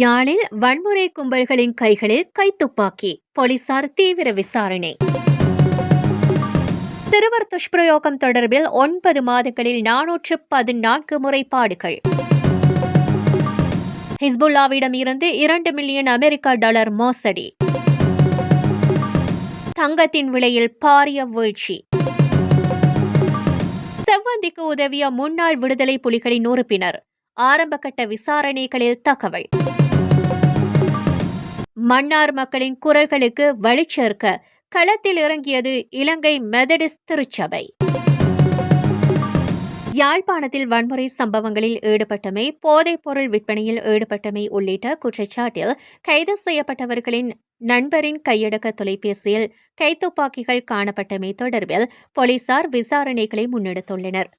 யாழில் வன்முறை கும்பல்களின் கைகளில் கைத்துப்பாக்கி போலீசார் தீவிர விசாரணை. சிறுவர் துஷ்பிரயோகம் தொடர்பில் ஒன்பது மாதங்களில் நானூற்று பதினான்கு முறைப்பாடுகள். ஹிஸ்புல்லாவிடம் இருந்து இரண்டு மில்லியன் அமெரிக்க டாலர் மோசடி. தங்கத்தின் விலையில் பாரிய வீழ்ச்சி. செவ்வந்திக்கு உதவிய முன்னாள் விடுதலை புலிகளின் உறுப்பினர். ஆரம்பகட்ட விசாரணைகளில் தகவல். மன்னார் மக்களின் குரல்களுக்கு வழிச்சேர்க்க களத்தில் இறங்கியது இலங்கை மெதடிஸ்ட் திருச்சபை. யாழ்ப்பாணத்தில் வன்முறை சம்பவங்களில் ஈடுபட்டமை போதைப் பொருள் விற்பனையில் ஈடுபட்டமை உள்ளிட்ட குற்றச்சாட்டில் கைது செய்யப்பட்டவர்களின் நண்பரின் கையடக்க தொலைபேசியில் கைத்துப்பாக்கிகள் காணப்பட்டமை தொடர்பில் போலீசார் விசாரணைகளை முன்னெடுத்துள்ளனர்.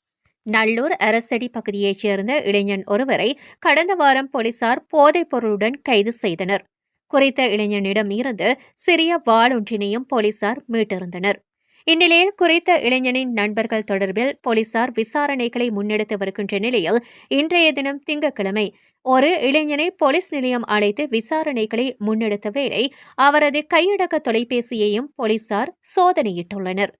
நல்லூர் அரசடி பகுதியைச் சேர்ந்த இளைஞன் ஒருவரை கடந்த வாரம் போலீசார் போதைப் பொருளுடன் கைது செய்தனர். குறித்த இளைஞனிடம் இருந்து சிறிய வாளொன்றினையும் போலீசார் மீட்டிருந்தனர் இந்நிலையில் குறித்த இளைஞனின் நண்பர்கள் தொடர்பில் போலீசார் விசாரணைகளை முன்னெடுத்து வருகின்ற நிலையில் இன்றைய தினம் திங்கட்கிழமை ஒரு இளைஞனை போலீஸ் நிலையம் அழைத்து விசாரணைகளை முன்னெடுத்த வேளை அவரது கையடக்க தொலைபேசியையும் போலீசார் சோதனையிட்டுள்ளனர்.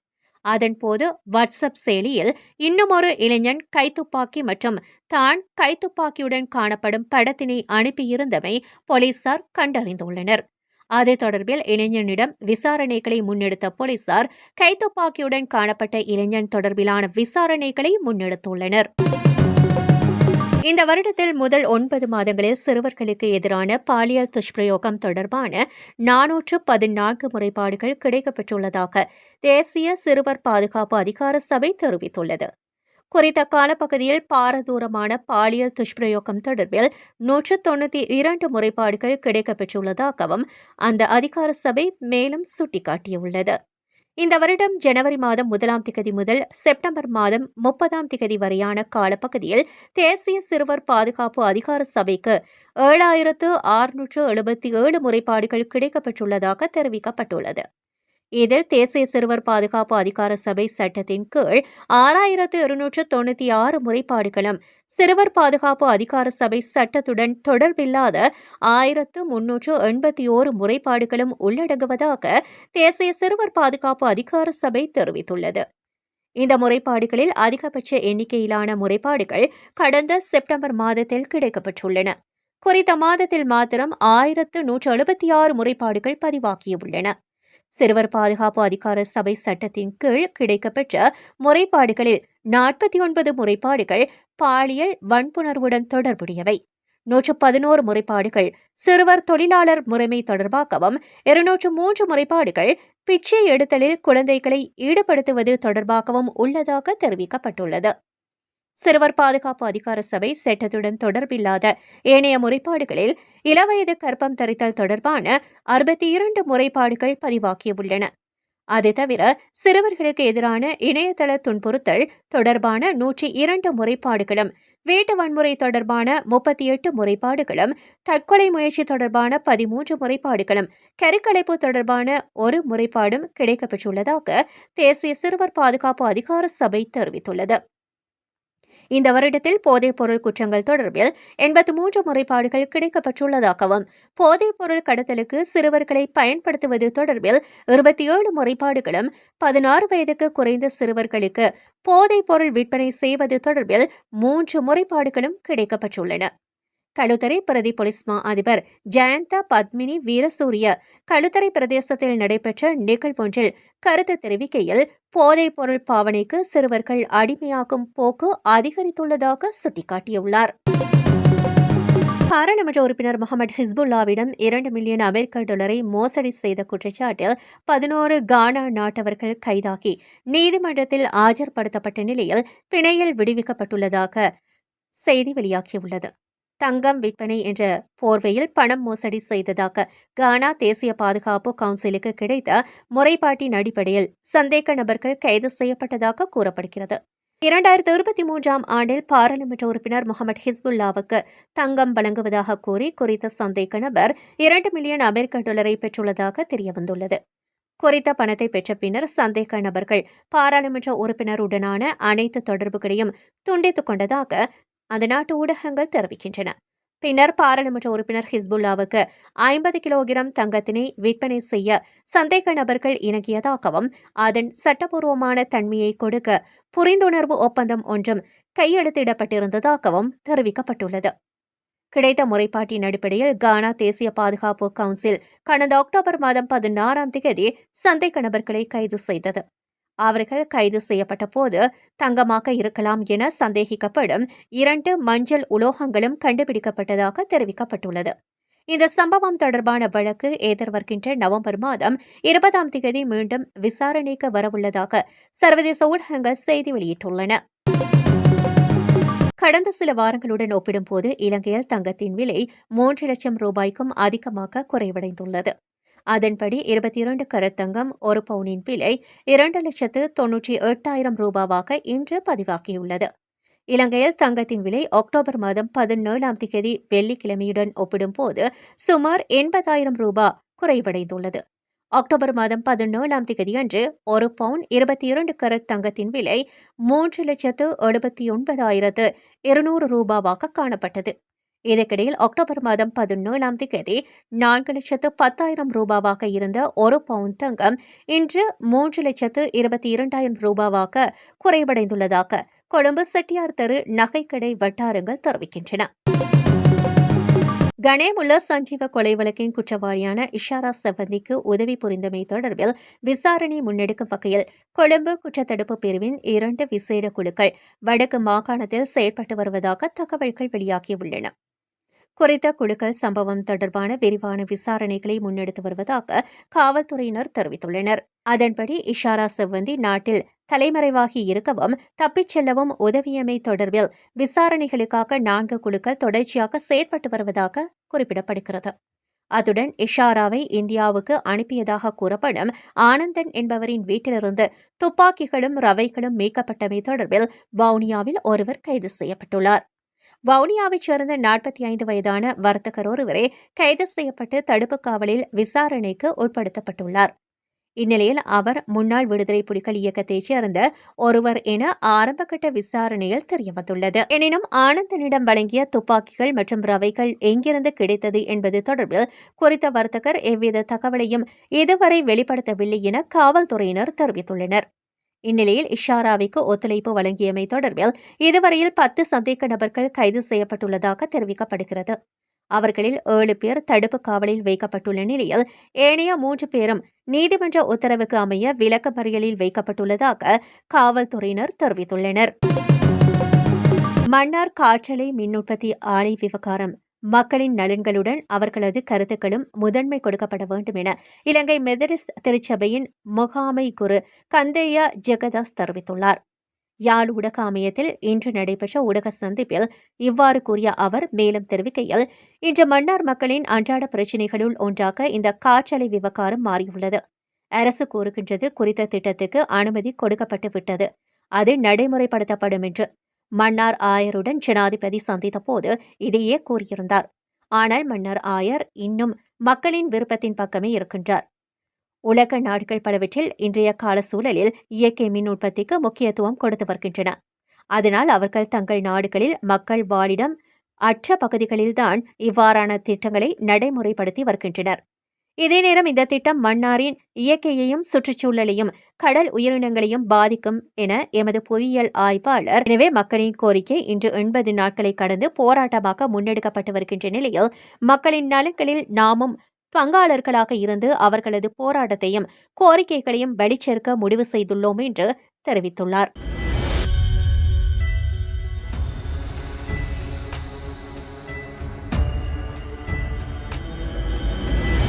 அதன்போது வாட்ஸ்அப் செயலியில் இன்னுமொரு இளைஞன் கைத்துப்பாக்கி மற்றும் தான் கைத்துப்பாக்கியுடன் காணப்படும் படத்தினை அனுப்பியிருந்தமை போலீசார் கண்டறிந்துள்ளனர். அது தொடர்பில் இளைஞனிடம் விசாரணைகளை முன்னெடுத்த போலீசார் கைத்துப்பாக்கியுடன் காணப்பட்ட இளைஞன் தொடர்பிலான விசாரணைகளை முன்னெடுத்துள்ளனர். இந்த வருடத்தில் முதல் ஒன்பது மாதங்களில் சிறுவர்களுக்கு எதிரான பாலியல் துஷ்பிரயோகம் தொடர்பான நானூற்று பதினான்கு முறைப்பாடுகள் கிடைக்கப்பெற்றுள்ளதாக தேசிய சிறுவர் பாதுகாப்பு அதிகார சபை தெரிவித்துள்ளது. குறித்த காலப்பகுதியில் பாரதூரமான பாலியல் துஷ்பிரயோகம் தொடர்பில் நூற்று தொண்ணூற்றி இரண்டு முறைப்பாடுகள் கிடைக்கப்பெற்றுள்ளதாகவும் அந்த அதிகார சபை மேலும் சுட்டிக்காட்டியுள்ளது. இந்த வருடம் ஜனவரி மாதம் முதலாம் திகதி முதல் செப்டம்பர் மாதம் முப்பதாம் திகதி வரையான காலப்பகுதியில் தேசிய சிறுவர் பாதுகாப்பு அதிகார சபைக்கு ஏழாயிரத்து ஆறுநூற்று எழுபத்தி ஏழு முறைப்பாடுகள் கிடைக்கப்பெற்றுள்ளதாக தெரிவிக்கப்பட்டுள்ளது. இதில் தேசிய சிறுவர் பாதுகாப்பு அதிகார சபை சட்டத்தின் கீழ் ஆறாயிரத்து இருநூற்று தொண்ணூற்றி ஆறு முறைப்பாடுகளும் சிறுவர் பாதுகாப்பு அதிகார சபை சட்டத்துடன் தொடர்பில்லாத ஆயிரத்து முன்னூற்று எண்பத்தி ஓரு முறைப்பாடுகளும் உள்ளடங்குவதாக தேசிய சிறுவர் பாதுகாப்பு அதிகார சபை தெரிவித்துள்ளது. இந்த முறைப்பாடுகளில் அதிகபட்ச எண்ணிக்கையிலான முறைப்பாடுகள் கடந்த செப்டம்பர் மாதத்தில் கிடைக்கப்பட்டுள்ளன குறித்த மாதத்தில் மாத்திரம் ஆயிரத்து நூற்று எழுபத்தி ஆறு முறைப்பாடுகள் பதிவாகியுள்ளன. சிறுவர் பாதுகாப்பு அதிகார சபை சட்டத்தின் கீழ் கிடைக்கப்பெற்ற முறைப்பாடுகளில் நாற்பத்தி ஒன்பது முறைப்பாடுகள் பாலியல் வன்புணர்வுடன் தொடர்புடையவை. நூற்று பதினோரு முறைப்பாடுகள் சிறுவர் தொழிலாளர் முறைமை தொடர்பாகவும் இருநூற்று மூன்று முறைப்பாடுகள் பிச்சை எடுத்தலில் குழந்தைகளை ஈடுபடுத்துவது தொடர்பாகவும் உள்ளதாக தெரிவிக்கப்பட்டுள்ளது. சிறுவர் பாதுகாப்பு அதிகார சபை சட்டத்துடன் தொடர்பில்லாத ஏனைய முறைப்பாடுகளில் இளவயது கற்பம் தரித்தல் தொடர்பான அறுபத்தி இரண்டு முறைப்பாடுகள் பதிவாகியுள்ளன. அது தவிர சிறுவர்களுக்கு எதிரான இணையதள துன்புறுத்தல் தொடர்பான நூற்றி இரண்டு முறைப்பாடுகளும் வீட்டு வன்முறை தொடர்பான முப்பத்தி எட்டு முறைப்பாடுகளும் தற்கொலை முயற்சி தொடர்பான பதிமூன்று முறைப்பாடுகளும் கருக்கலைப்பு தொடர்பான ஒரு முறைப்பாடும் கிடைக்கப்பெற்றுள்ளதாக தேசிய சிறுவர் பாதுகாப்பு அதிகார சபை தெரிவித்துள்ளது. இந்த வருடத்தில் போதைப் பொருள் குற்றங்கள் தொடர்பில் எண்பத்தி மூன்று முறைப்பாடுகள் கிடைக்கப்பட்டுள்ளதாகவும் போதைப் பொருள் கடத்தலுக்கு சிறுவர்களை பயன்படுத்துவது தொடர்பில் இருபத்தி ஏழு முறைப்பாடுகளும் பதினாறு வயதுக்கு குறைந்த சிறுவர்களுக்கு போதைப் பொருள் விற்பனை செய்வது தொடர்பில் மூன்று முறைப்பாடுகளும் கிடைக்கப்பட்டுள்ளன. கழுத்தறை பிரதி போலீஸ் மா அதிபர் ஜெயந்த பத்மினி வீரசூரிய களுத்தரை பிரதேசத்தில் நடைபெற்ற நிகழ்வொன்றில் கருத்து தெரிவிக்கையில் போதைப் பொருள் பாவனைக்கு சிறுவர்கள் அடிமையாகும் போக்கு அதிகரித்துள்ளதாக சுட்டிக்காட்டியுள்ளார். பாராளுமன்ற உறுப்பினர் முகமது ஹிஸ்புல்லாவிடம் இரண்டு மில்லியன் அமெரிக்க டாலரை மோசடி செய்த குற்றச்சாட்டில் பதினோரு கானா நாட்டவர்கள் கைதாகி நீதிமன்றத்தில் ஆஜர்படுத்தப்பட்ட நிலையில் பிணையில் விடுவிக்கப்பட்டுள்ளதாக செய்தி வெளியாகியுள்ளது. தங்கம் விற்பனை என்ற போர்வையில் பணம் மோசடி செய்ததாக கானா தேசிய பாதுகாப்பு கவுன்சிலுக்கு கிடைத்த முறைப்பாட்டின் அடிப்படையில் சந்தேக நபர்கள் கைது செய்யப்பட்டதாக கூறப்படுகிறது. இரண்டாயிரத்தி இருபத்தி மூன்றாம் ஆண்டில் பாராளுமன்ற உறுப்பினர் முகமது ஹிஸ்புல்லாவுக்கு தங்கம் வழங்குவதாக கூறி குறித்த சந்தேக நபர் இரண்டு மில்லியன் அமெரிக்க டாலரை பெற்றுள்ளதாக தெரியவந்துள்ளது. குறித்த பணத்தை பெற்ற பின்னர் சந்தேக நபர்கள் பாராளுமன்ற உறுப்பினருடனான அனைத்து தொடர்புகளையும் துண்டித்துக் கொண்டதாக அந்த நாட்டு ஊடகங்கள் தெரிவிக்கின்றன. பின்னர் பாராளுமன்ற உறுப்பினர் ஹிஸ்புல்லாவுக்கு ஐம்பது கிலோகிராம் தங்கத்தினை விற்பனை செய்ய சந்தேக நபர்கள் இணங்கியதாகவும் அதன் சட்டப்பூர்வமான தன்மையை கொடுக்க புரிந்துணர்வு ஒப்பந்தம் ஒன்றும் கையெழுத்திடப்பட்டிருந்ததாகவும் தெரிவிக்கப்பட்டுள்ளது. கிடைத்த முறைப்பாட்டின் அடிப்படையில் கானா தேசிய பாதுகாப்பு கவுன்சில் கடந்த அக்டோபர் மாதம் பதினாறாம் தேதி சந்தேக நபர்களை கைது செய்தது. அவர்கள் கைது செய்யப்பட்ட போது தங்கமாக இருக்கலாம் என சந்தேகிக்கப்படும் இரண்டு மஞ்சள் உலோகங்களும் கண்டுபிடிக்கப்பட்டதாக தெரிவிக்கப்பட்டுள்ளது. இந்த சம்பவம் தொடர்பான வழக்கு எதிர்வருகின்ற நவம்பர் மாதம் இருபதாம் தேதி மீண்டும் விசாரணைக்கு வரவுள்ளதாக சர்வதேச ஊடகங்கள் செய்தி வெளியிட்டுள்ளன. கடந்த சில வாரங்களுடன் ஒப்பிடும்போது இலங்கையில் தங்கத்தின் விலை மூன்று லட்சம் ரூபாய்க்கும் அதிகமாக குறைவடைந்துள்ளது. அதன்படி இருபத்தி இரண்டு கருத்தங்கம் ஒரு பவுனின் விலை இரண்டு லட்சத்து தொன்னூற்றி எட்டாயிரம் ரூபாவாக இன்று பதிவாகியுள்ளது. இலங்கையில் தங்கத்தின் விலை அக்டோபர் மாதம் பதினேழாம் தேதி வெள்ளிக்கிழமையுடன் ஒப்பிடும்போது சுமார் எண்பதாயிரம் ரூபாய் குறைவடைந்துள்ளது. அக்டோபர் மாதம் பதினேழாம் தேதியன்று ஒரு பவுன் இருபத்தி இரண்டு கரட் தங்கத்தின் விலை மூன்று லட்சத்து எழுபத்தி ஒன்பதாயிரத்து இருநூறு ரூபாவாக காணப்பட்டது. இதற்கிடையில் அக்டோபர் மாதம் பதினேழாம் தேதி நான்கு லட்சத்து பத்தாயிரம் ரூபாவாக இருந்த ஒரு பவுன் தங்கம் இன்று மூன்று லட்சத்து இருபத்தி இரண்டாயிரம் ரூபாவாக குறைவடைந்துள்ளதாக கொழும்பு செட்டியார் தெரு நகைக்கடை வட்டாரங்கள் தெரிவிக்கின்றன. கணேமுள்ள சஞ்சீவ கொலை வழக்கின் குற்றவாளியான இஷாரா செவந்திக்கு உதவி புரிந்தமை தொடர்பில் விசாரணை முன்னெடுக்கும் வகையில் கொழும்பு குற்றத்தடுப்பு பிரிவின் இரண்டு விசேட குழுக்கள் வடக்கு மாகாணத்தில் செயற்பட்டு வருவதாக தகவல்கள் வெளியாகியுள்ளன. குறித்த குழுக்கள் சம்பவம் தொடர்பான விரிவான விசாரணைகளை முன்னெடுத்து வருவதாக காவல்துறையினர் தெரிவித்துள்ளனர். அதன்படி இஷாரா செவ்வந்தி நாட்டில் தலைமறைவாகி இருக்கவும் தப்பிச் செல்லவும் உதவியமை தொடர்பில் விசாரணைகளுக்காக நான்கு குழுக்கள் தொடர்ச்சியாக செயற்பட்டு வருவதாக குறிப்பிடப்படுகிறது. அத்துடன் இஷாராவை இந்தியாவுக்கு அனுப்பியதாக கூறப்படும் ஆனந்தன் என்பவரின் வீட்டிலிருந்து துப்பாக்கிகளும் ரவைகளும் மீட்கப்பட்டமை தொடர்பில் வவுனியாவில் ஒருவர் கைது செய்யப்பட்டுள்ளார். வவுனியாவைச் சேர்ந்த நாற்பத்தி ஐந்து வயதான வர்த்தகர் ஒருவரே கைது செய்யப்பட்டு தடுப்பு காவலில் விசாரணைக்கு உட்படுத்தப்பட்டுள்ளார். இந்நிலையில் அவர் முன்னாள் விடுதலை புலிகள் இயக்கத்தைச் சேர்ந்த ஒருவர் என ஆரம்பகட்ட விசாரணையில் தெரியவந்துள்ளது. எனினும் ஆனந்தனிடம் வழங்கிய துப்பாக்கிகள் மற்றும் ரவைகள் எங்கிருந்து கிடைத்தது என்பது தொடர்பில் குறித்த வர்த்தகர் எவ்வித தகவலையும் இதுவரை வெளிப்படுத்தவில்லை என காவல்துறையினர் தெரிவித்துள்ளனர். இந்நிலையில் இஷாராவிக்கு ஒத்துழைப்பு வழங்கியமை தொடர்பில் இதுவரையில் பத்து சந்தேக நபர்கள் கைது செய்யப்பட்டுள்ளதாக தெரிவிக்கப்படுகிறது. அவர்களில் ஏழு பேர் தடுப்பு காவலில் வைக்கப்பட்டுள்ள நிலையில் ஏனைய மூன்று பேரும் நீதிமன்ற உத்தரவுக்கு அமைய விளக்க மறியலில் வைக்கப்பட்டுள்ளதாக காவல்துறையினர் தெரிவித்துள்ளனர். மன்னார் காற்றலை மின் உற்பத்தி ஆலை விவகாரம் மக்களின் நலன்களுடன் அவர்களது கருத்துக்களும் முதன்மை கொடுக்கப்பட வேண்டும் என இலங்கை மெதரிஸ்ட் திருச்சபையின் முகாமை குரு கந்தையா ஜெகதாஸ் தெரிவித்துள்ளார். யாழ் ஊடக அமையத்தில் இன்று நடைபெற்ற ஊடக சந்திப்பில் இவ்வாறு கூறிய அவர் மேலும் தெரிவிக்கையில் இன்று மன்னார் மக்களின் அன்றாட பிரச்சினைகளுள் ஒன்றாக இந்த காற்றலை விவகாரம் மாறியுள்ளது. அரசு கூறுகின்றது குறித்த திட்டத்துக்கு அனுமதி கொடுக்கப்பட்டு விட்டது. அது நடைமுறைப்படுத்தப்படும் என்று மன்னார் ஆயருடன் ஜனாதிபதி சந்தித்த போது இதையே கூறியிருந்தார். ஆனால் மன்னர் ஆயர் இன்னும் மக்களின் விருப்பத்தின் பக்கமே இருக்கின்றார். உலக நாடுகள் பலவற்றில் இன்றைய கால சூழலில் இயற்கை மின் உற்பத்திக்கு முக்கியத்துவம் கொடுத்து வருகின்றன. அதனால் அவர்கள் தங்கள் நாடுகளில் மக்கள் வாழிடம் அற்ற பகுதிகளில்தான் இவ்வாறான திட்டங்களை நடைமுறைப்படுத்தி வருகின்றனர். இதே நேரம் இந்த திட்டம் மன்னாரின் இயற்கையையும் சுற்றுச்சூழலையும் கடல் உயிரினங்களையும் பாதிக்கும் என எமது புவியியல் ஆய்வாளர். எனவே மக்களின் கோரிக்கை இன்று எண்பது நாட்களை கடந்து போராட்டமாக முன்னெடுக்கப்பட்டு வருகின்ற நிலையில் மக்களின் நலன்களில் நாமும் பங்காளர்களாக இருந்து அவர்களது போராட்டத்தையும் கோரிக்கைகளையும் வெளிச்சேர்க்க முடிவு செய்துள்ளோம் என்று தெரிவித்துள்ளார்.